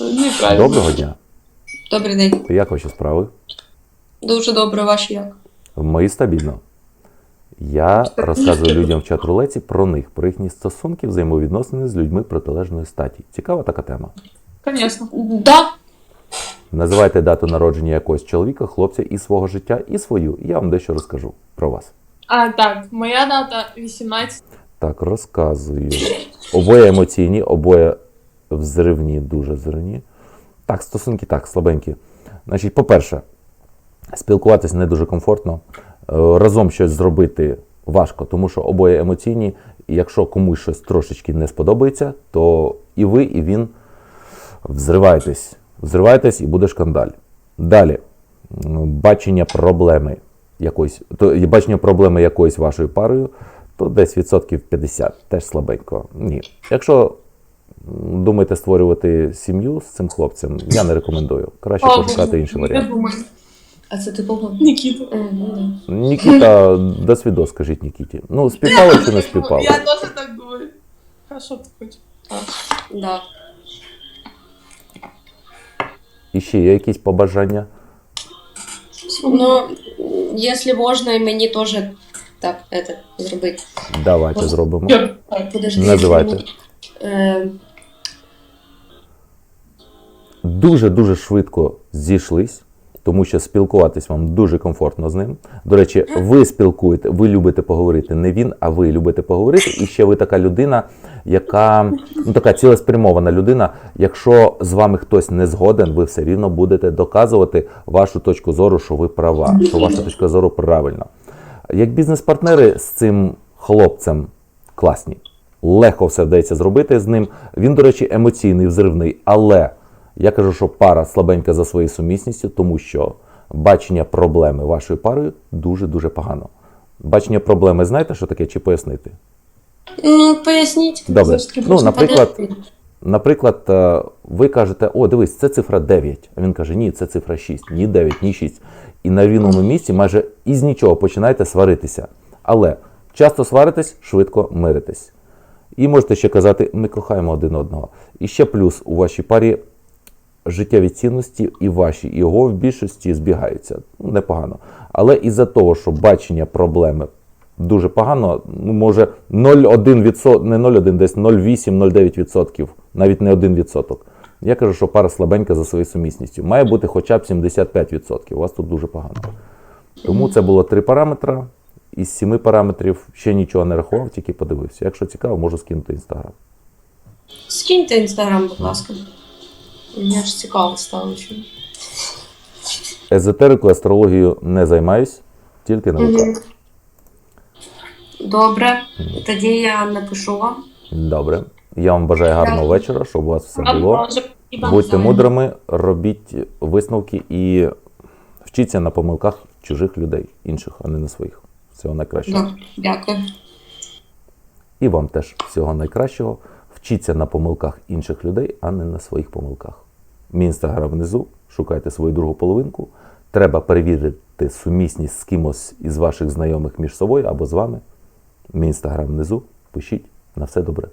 Неправильно. Доброго дня. Добрий день. Як ваші справи? Дуже добре, ваші як? Мої стабільно. Я розказую людям в чат-рулеці про них, про їхні стосунки, взаємовідносини з людьми протилежної статі. Цікава така тема. Конечно. Да. Називайте дату народження якогось чоловіка, хлопця і свого життя, і свою. Я вам дещо розкажу про вас. А, так, моя дата 18. Так, розказую. Обоє емоційні, обоє взривні, дуже взривні. Так, стосунки так, слабенькі. Значить, по-перше, спілкуватись не дуже комфортно. Е, Разом щось зробити важко, тому що обоє емоційні. І якщо комусь щось трошечки не сподобається, то і ви, і він взриваєтесь. Взриваєтесь і буде шкандаль. Далі. Бачення проблеми якоїсь, то бачення проблеми якоїсь вашою парою, то десь відсотків 50, теж слабенько. Ні. Якщо думаєте створювати сім'ю з цим хлопцем, я не рекомендую. Краще пошукати інший варіант. думаю. А це ти? Нікіта. Е, ну. Нікіта, до свідос, скажіть Нікіті. Ну, співпало чи не співпало? Я тоже так думаю. Хорошо, ты хоть. Да. І ще є якісь побажання? Ну, якщо можна, і мені теж так, это, зробити. Давайте зробимо. Подожди. Називайте. Е, Дуже-дуже швидко зійшлись, тому що спілкуватись вам дуже комфортно з ним. До речі, ви спілкуєте, ви любите поговорити. Не він, а ви любите поговорити. І ще ви така людина, яка ну така цілеспрямована людина. Якщо з вами хтось не згоден, ви все рівно будете доказувати вашу точку зору, що ви права, що ваша точка зору правильна. Як бізнес-партнери з цим хлопцем класні. Легко все вдається зробити з ним. Він, до речі, емоційний, взривний, але я кажу, що пара слабенька за своєю сумісністю, тому що бачення проблеми вашою парою дуже-дуже погано. Бачення проблеми, знаєте, що таке, чи пояснити? ну, поясніть. Добре. Ну, наприклад, наприклад, е, ви кажете, о, дивись, це цифра 9. А він каже, ні, це цифра 6, ні 9, ні 6. І на рівному місці майже із нічого починаєте сваритися. Але часто сваритесь, швидко миритесь. І можете ще казати, ми кохаємо один одного. І ще плюс у вашій парі життєві цінності і ваші, і його в більшості збігаються. Ну, непогано. Але із-за того, що бачення проблеми дуже погано, ну, може 0,1%, не 0,1, десь 0,8-0,9%, навіть не 1%. Я кажу, що пара слабенька за своєю сумісністю. Має бути хоча б 75%. У вас тут дуже погано. Тому це було три параметри. Із сіми параметрів ще нічого не рахував, тільки подивився. Якщо цікаво, можу скинути інстаграм. Скиньте інстаграм, будь ласка. Мені аж цікаво стало. чому. Езотерикою, астрологією не займаюсь, тільки наукою. Мгм. Добре. Тоді я напишу вам. Добре. Я вам бажаю гарного вечора, щоб у вас все було. Будьте мудрими, робіть висновки і вчіться на помилках чужих людей, інших, а не на своїх. Всього найкращого. Добре, дякую. І вам теж всього найкращого. Вчіться на помилках інших людей, а не на своїх помилках. Мій інстаграм внизу. Шукайте свою другу половинку. Треба перевірити сумісність з кимось із ваших знайомих між собою або з вами. Мій інстаграм внизу. Пишіть. На все добре.